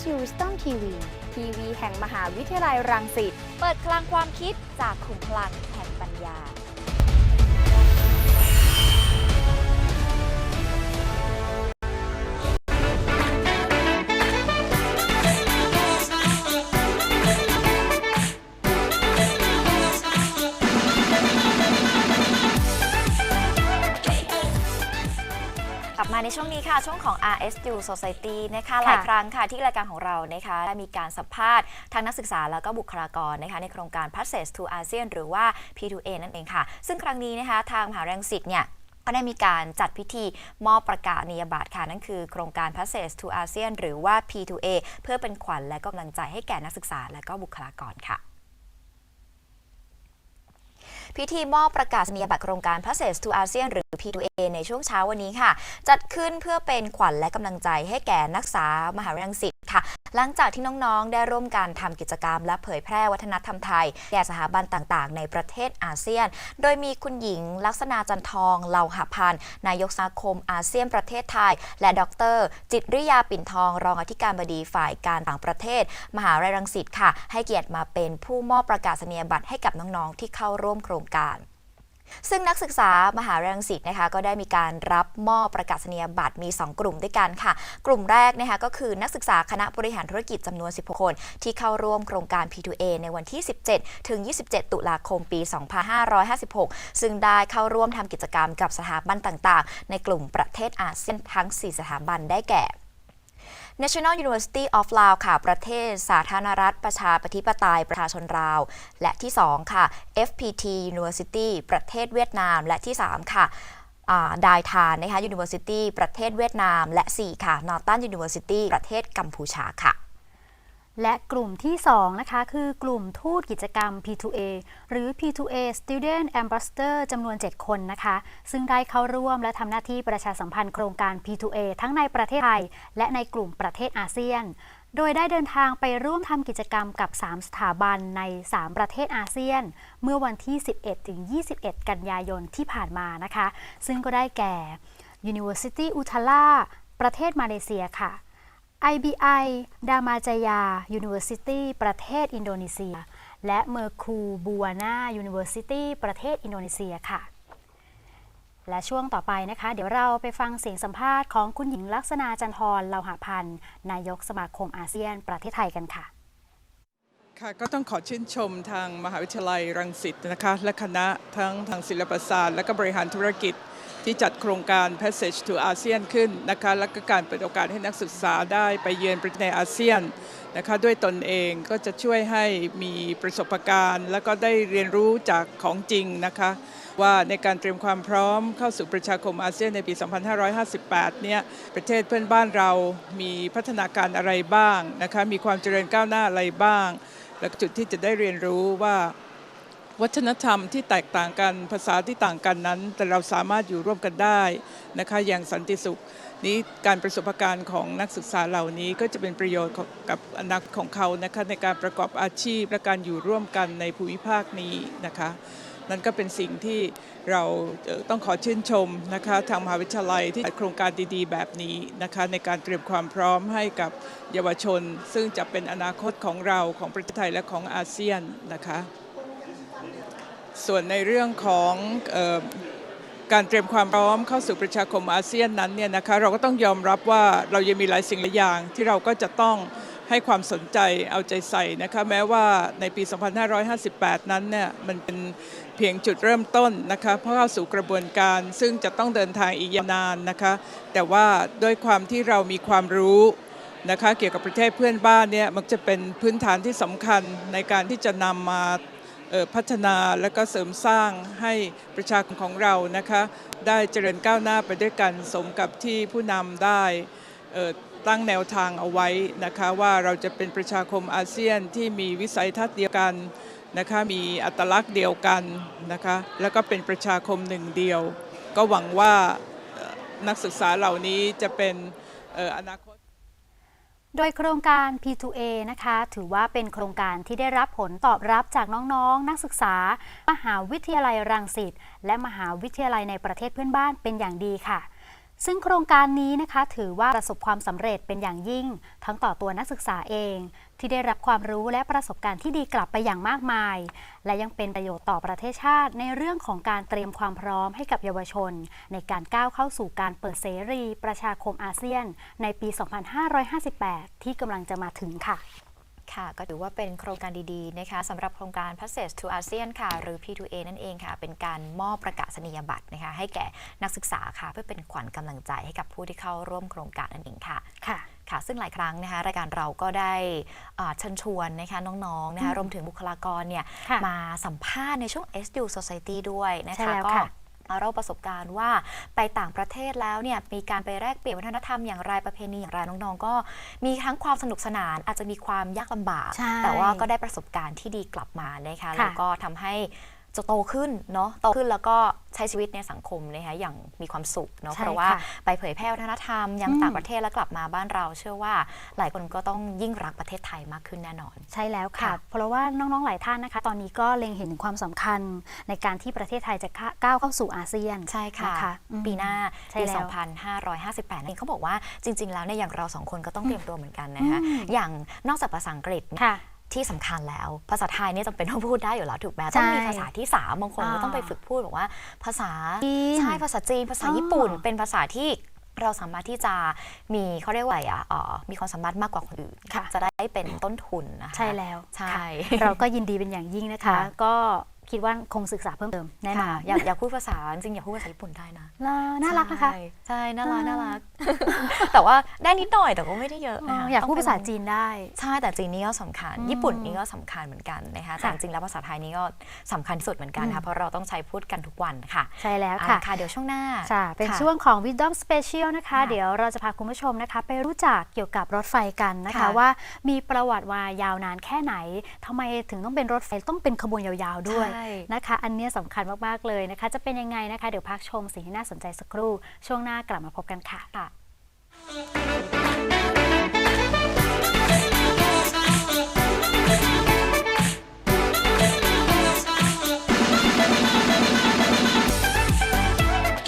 RSU Wisdom TV ทีวีแห่งมหาวิทยาลัยรังสิต เปิดคลังความคิดจากขุมพลังแห่งปัญญา ในช่วงนี้ค่ะ ช่วงของ RSU Society นะคะหลายครั้งค่ะที่รายการของเรานะคะได้มีการสัมภาษณ์ทางนักศึกษาแล้วก็บุคลากรนะคะในโครงการ Passage to ASEAN หรือว่า P2A นั่นเองค่ะ ซึ่งครั้งนี้นะคะทางมหาวิทยาลัยรังสิตเนี่ยก็ได้มีการจัดพิธีมอบประกาศนียบัตรค่ะ นั่นคือโครงการ Passage to ASEAN หรือว่า P2A เพื่อเป็นขวัญและกำลังใจให้แก่นักศึกษาและก็บุคลากรค่ะ พิธีมอบประกาศนียบัตรโครงการ Passage to ASEAN หรือ P2A ในช่วงเช้าวันนี้ค่ะ จัดขึ้นเพื่อเป็นขวัญและกำลังใจให้แก่นักศึกษามหาวิทยาลัยรังสิตค่ะ หลังจากที่น้องๆ ได้ร่วมกันทำกิจกรรม และเผยแพร่วัฒนธรรมไทย แก่สถาบันต่างๆ ในประเทศอาเซียน โดยมีคุณหญิงลักษณะจันทองเหล่าหะพันนายกสมาคมอาเซียนประเทศไทย และดร จิตรริยาปิ่นทอง รองอธิการบดีฝ่ายการต่างประเทศ มหาวิทยาลัยรังสิตค่ะ ให้เกียรติมาเป็นผู้มอบประกาศนียบัตรให้กับน้องๆ ที่เข้าร่วมโครงการ ซึ่งนักศึกษามหาวิทยาลัยรังสิตนะคะก็ได้มีการรับมอบประกาศนียบัตรมี 2 กลุ่มด้วยกันค่ะ กลุ่มแรกนะคะก็คือนักศึกษาคณะบริหารธุรกิจจำนวน 16 คน ที่เข้าร่วมโครงการ P2A ในวันที่ 17 ถึง 27 ตุลาคมปี 2556 ซึ่งได้เข้าร่วมทำกิจกรรมกับสถาบันต่างๆ ในกลุ่มประเทศอาเซียนทั้ง 4 สถาบันได้แก่ National University of Laos ค่ะ ประเทศสาธารณรัฐประชาปฏิปไตยประชาชนลาว และที่ 2 ค่ะ FPT University ประเทศเวียดนาม และที่ 3 ค่ะดายทานนะคะ University ประเทศเวียดนาม และ 4 ค่ะ Northern University ประเทศกัมพูชาค่ะ และกลุ่มที่ 2 นะคะ คือกลุ่มทูตกิจกรรม P2A หรือ P2A Student Ambassador จำนวน 7 คนนะคะ ซึ่งได้เข้าร่วมและทำหน้าที่ประชาสัมพันธ์โครงการ P2A ทั้งในประเทศไทย และในกลุ่มประเทศอาเซียน โดยได้เดินทางไปร่วมทำกิจกรรมกับ 3 สถาบันใน 3 ประเทศอาเซียน เมื่อวันที่ 11ถึง21 กันยายนที่ผ่านมานะคะ ซึ่งก็ได้แก่ University Utala ประเทศมาเลเซียค่ะ IBI ดามาจายา University ประเทศอินโดนีเซีย และเมอร์คูบัวนา University ประเทศอินโดนีเซียค่ะ และช่วงต่อไปนะคะ เดี๋ยวเราไปฟังเสียงสัมภาษณ์ของคุณหญิงลักษณะจันทรเลาหะพันธ์นายกสมาคมอาเซียนประเทศไทยกันค่ะ ค่ะก็ต้องขอชื่นชมทางมหาวิทยาลัยรังสิตนะคะ และคณะทั้งทางศิลปศาสตร์ และก็บริหารธุรกิจที่จัดโครงการ Passage to ASEAN ขึ้นนะคะและก็การเปิดโอกาสให้นักศึกษาได้ไปเยือนประเทศในอาเซียนนะคะด้วยตนเองก็จะช่วยให้มีประสบการณ์ แล้วก็ได้เรียนรู้จากของจริงนะคะว่าในการเตรียมความพร้อมเข้าสู่ประชาคมอาเซียนในปี 2558 เนี่ยประเทศเพื่อนบ้านเรามีพัฒนาการอะไรบ้างนะคะมีความเจริญก้าวหน้าอะไรบ้าง และจุดที่จะได้เรียนรู้ว่า วัฒนธรรมที่แตกต่างกันภาษาที่ต่างกันนั้น แต่เราสามารถอยู่ร่วมกันได้นะคะอย่างสันติสุขนี้การประสบการณ์ของนักศึกษาเหล่านี้ก็จะเป็นประโยชน์กับอนาคตของเขานะคะในการประกอบอาชีพและการอยู่ร่วมกันในภูมิภาคนี้นะคะนั่นก็เป็นสิ่งที่เราต้องขอชื่นชมนะคะทางมหาวิทยาลัยที่จัดโครงการดีๆ แบบนี้นะคะในการเตรียมความพร้อมให้กับเยาวชน ซึ่งจะเป็นอนาคตของเราของประเทศไทยและของอาเซียนนะคะ ส่วนในเรื่องของออการเตรียมความพร้อมเข้าสู่ประชาคมอาเซียนนั้นเนี่ยนะคะเราก็ต้องยอมรับว่าเรายังมีหลายสิ่งหลายอย่างที่เราก็จะต้องให้ความสนใจเอาใจใส่นะคะแม้ว่าในปี 2558 นั้นเนี่ยมันเป็นเพียงจุดเริ่มต้นนะคะเพราะเข้าสู่กระบวนการซึ่งจะต้องเดินทางอีกยาวนานนะคะแต่ว่าด้วยความที่เรามีความรู้นะคะเกี่ยวกับประเทศเพื่อนบ้านเนี่ยมันจะเป็นพื้นฐานที่สำคัญในการที่จะนำมา พัฒนาและก็เสริมสร้างให้ประชาชนของเรานะคะได้เจริญก้าวหน้าไปด้วยกันสมกับที่ผู้นำได้ตั้งแนวทางเอาไว้นะคะว่าเราจะเป็นประชาคมอาเซียนที่มีวิสัยทัศน์เดียวกันนะคะมีอัตลักษณ์เดียวกันนะคะแล้วก็เป็นประชาคมหนึ่งเดียว ก็หวังว่านักศึกษาเหล่านี้จะเป็นอนาคต โดยโครงการ P2A นะคะ ถือว่าเป็นโครงการที่ได้รับผลตอบรับจากน้องๆนักศึกษา มหาวิทยาลัยรังสิตและมหาวิทยาลัยในประเทศเพื่อนบ้านเป็นอย่างดีค่ะ ซึ่งโครงการนี้นะคะถือว่าประสบความสำเร็จเป็นอย่างยิ่ง ทั้งต่อตัวนักศึกษาเอง ที่ได้รับความรู้และประสบการณ์ที่ดีกลับไปอย่างมากมาย และยังเป็นประโยชน์ต่อประเทศชาติ ในเรื่องของการเตรียมความพร้อมให้กับเยาวชน ในการก้าวเข้าสู่การเปิดเสรี ประชาคมอาเซียน ในปี 2558 ที่กำลังจะมาถึงค่ะค่ะก็ถือว่าเป็นโครงการดีๆนะคะสำหรับโครงการ Passage to ASEAN ค่ะ หรือ P2A นั่นเองค่ะ เป็นการมอบประกาศนียบัตรนะคะให้แก่นักศึกษาค่ะ เพื่อเป็นขวัญกำลังใจให้กับผู้ที่เข้าร่วมโครงการนั่นเองค่ะค่ะ ค่ะ ซึ่งหลายครั้งนะคะรายการเราก็ได้อ่าเชิญชวนนะคะน้องๆนะคะอืมรวมถึงบุคลากรเนี่ยค่ะมาสัมภาษณ์ในช่วง SU Society ด้วยนะใช่คะแล้วก็ค่ะมาเล่าประสบการณ์ว่าไปต่างประเทศแล้วเนี่ยมีการไปแลกเปลี่ยนวัฒนธรรมอย่างไรประเพณีอย่างไรน้องๆ ก็มีทั้งความสนุกสนานอาจจะมีความยากลำบากใช่แต่ว่าก็ได้ประสบการณ์ที่ดีกลับมานะคะค่ะแล้วก็ทำให้ จะโตขึ้นเนาะโตขึ้นแล้วก็ใช้ชีวิตในสังคมนะคะอย่างมีความสุขเนาะใช่เพราะว่าค่ะไปเผยแพร่วัฒนธรรมยังอืม ต่างประเทศแล้วกลับมาบ้านเรา เชื่อว่าหลายคนก็ต้องยิ่งรักประเทศไทยมากขึ้นแน่นอน ใช่แล้วค่ะ ค่ะเพราะว่าน้องๆ หลายท่านนะคะ ตอนนี้ก็เล็งเห็นถึงความสำคัญในการที่ประเทศไทยจะก้าวเข้าสู่อาเซียนใช่ค่ะนะคะอืม ปีหน้าใช่ปี แล้ว2558นี่เขาบอกว่าจริง ๆ แล้วเนี่ยอย่างเราสองคนก็ต้องเตรียมตัวเหมือนกันนะคะ อืม อย่างนอกจากภาษาอังกฤษ ค่ะ ที่สำคัญแล้ว ภาษาไทยเนี่ยจำเป็นต้องพูดได้อยู่แล้วถูกไหมใช่ต้องมีภาษาที่สามบางคนก็อ่าต้องไปฝึกพูดบอกว่า ภาษาจีนใช่ภาษาจีน ภาษาอ๋อญี่ปุ่น เป็นภาษาที่เราสามารถที่จะมีเขาเรียกว่าอะไรอะเอ่อมีความสามารถมากกว่าคนอื่นค่ะจะได้เป็นต้นทุนนะคะใช่แล้วใช่ค่ะเราก็ยินดีเป็นอย่างยิ่งนะคะค่ะก็ คิดว่าคงศึกษาเพิ่มเติมแน่นอค่ะนอยากอยากพูดภาษาจริงๆอยากพูดภาษาญี่ปุ่นได้นะน่าน่ารักนะคะ ใช่ใช่น่ารักอ่า น่ารัก แต่ว่าได้นิดหน่อยแต่ก็ไม่ได้เยอะอ๋นะอคะอยากพูดต้งเป็ภาษาจีนได้ ใช่แต่จีนนี่ก็สำคัญ อืมญี่ปุ่นนี่ก็สำคัญเหมือนกันนะคะแต่ค่ะจริงๆแล้วภาษาไทยนี่ก็สำคัญที่สุดเหมือนกันอืค่ะมเพราะเราต้องใช้พูดกันทุกวันค่ะใช่แล้วเอาค่ะละค่ะเดี๋ยวช่วงหน้าค่ะ เป็นค่ะ ช่วงของ Wisdom Special นะคะ ค่ะเดี๋ยวเราจะพาคุณผู้ชมนะคะ ไปรู้จักเกี่ยวกับรถไฟกันนะคะ ค่ะว่ามีประวัติมายาวนานแค่ไหนทำไมถึงต้องเป็นรถไฟต้องเป็นขบวนยาวๆด้วย ใช่นะคะ อันเนี้ยสำคัญมาก ๆ เลยนะคะ จะเป็นยังไงนะคะ เดี๋ยวพักชมสิ่งที่น่าสนใจสักครู่ ช่วงหน้ากลับมาพบกันค่ะค่ะ